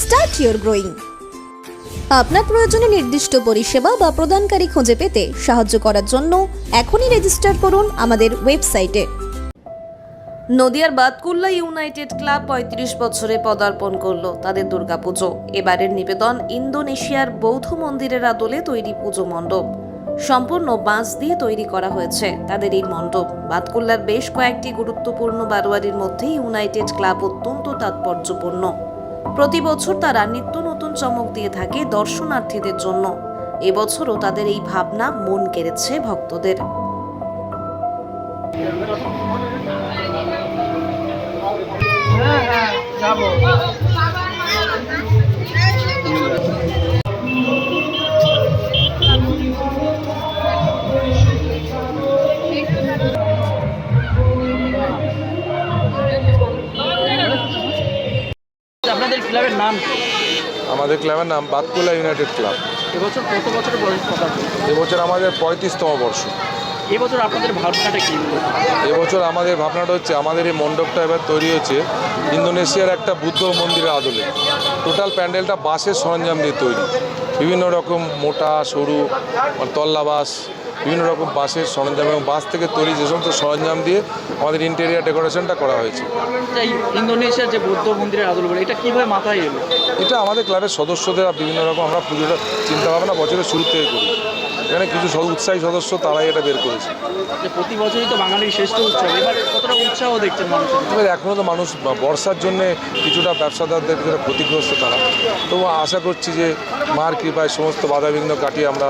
start your growing আপনার প্রয়োজনে নির্দিষ্ট পরিষেবা বা প্রদানকারী খুঁজে পেতে সাহায্য করার জন্য এখনই রেজিস্টার করুন আমাদের ওয়েবসাইটে নদিয়ার বাতকুল্লা ইউনাইটেড ক্লাব পঁয়ত্রিশ বছরে পদার্পণ করল তাদের দুর্গাপুজো। এবারের নিবেদন ইন্দোনেশিয়ার বৌদ্ধ মন্দিরের আদলে তৈরি পুজো মণ্ডপ। সম্পূর্ণ বাঁশ দিয়ে তৈরি করা হয়েছে তাদের এই মণ্ডপ। বাতকুল্লার বেশ কয়েকটি গুরুত্বপূর্ণ বারোয়ারির মধ্যে ইউনাইটেড ক্লাব অত্যন্ত তাৎপর্যপূর্ণ। প্রতি বছর তারা নিত্য নতুন চমক দিয়ে থাকে দর্শনার্থীদের জন্য। এবছরও তাদের এই ভাবনা মন কেড়েছে ভক্তদের। আপনাদের ক্লাবের নাম আমাদের ক্লাবের নাম বাতকুলা ইউনাইটেড ক্লাব। এবছর কত বছর বয়স এবছর আমাদের পঁয়ত্রিশতম বর্ষ। এবছর আপনাদের ভাবনাটা কি? এবছর আমাদের ভাবনাটা হচ্ছে আমাদের এই মণ্ডপটা এবার তৈরি হয়েছে ইন্দোনেশিয়ার একটা বুদ্ধ মন্দিরের আদলে। টোটাল প্যান্ডেলটা বাঁশের সরঞ্জাম দিয়ে তৈরি। বিভিন্ন রকম মোটা সরু তল্লা বাঁশ বিভিন্ন রকম বাঁশের সরঞ্জাম এবং বাঁশ থেকে তৈরি যে সমস্ত সরঞ্জাম দিয়ে আমাদের ইন্টেরিয়ার ডেকোরেশনটা করা হয়েছে। এই ইন্দোনেশিয়ার যে বৌদ্ধ মন্দিরের আদল বলে এটা কীভাবে মাথায় এলো? এটা আমাদের ক্লাবের সদস্যদের বিভিন্ন রকম আমরা পুজোটা চিন্তাভাবনা বছরের শুরু থেকে করি। এখানে কিছু উৎসাহী সদস্য তারাই এটা বের করেছে। প্রতি বছরই তো বাঙালির শ্রেষ্ঠ উৎসব। এবার কতটা উৎসাহ দেখছেন এবার এখনও তো মানুষ বর্ষার জন্যে কিছুটা ব্যবসাদারদের কিছুটা ক্ষতিগ্রস্ত তারা। তবু আশা করছি যে মার কৃপায় সমস্ত বাধাবিঘ্ন কাটিয়ে আমরা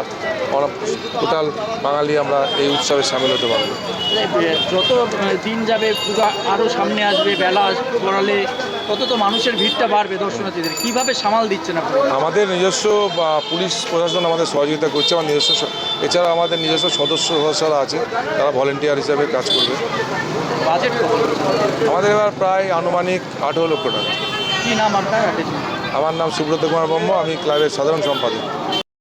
টোটাল বাঙালি আমরা এই উৎসবে সামিল হতে পারব। যত দিন যাবে পূজা আরও সামনে আসবে বেলা গড়ালে তত তো মানুষের ভিড়টা বাড়বে দর্শনার্থীদের? কীভাবে সামাল দিচ্ছেন আপনি আমাদের নিজস্ব পুলিশ প্রশাসন আমাদের সহযোগিতা করছে আমার নিজস্ব এছাড়া আমাদের নিজস্ব সদস্য সদস্যরা আছে তারা ভলেন্টিয়ার হিসেবে কাজ করবে। বাজেট আমাদের এবার প্রায় আনুমানিক আঠেরো লক্ষ টাকা। কী নাম আপনার? আমার নাম সুব্রত কুমার ব্রহ্ম আমি ক্লাবের সাধারণ সম্পাদক।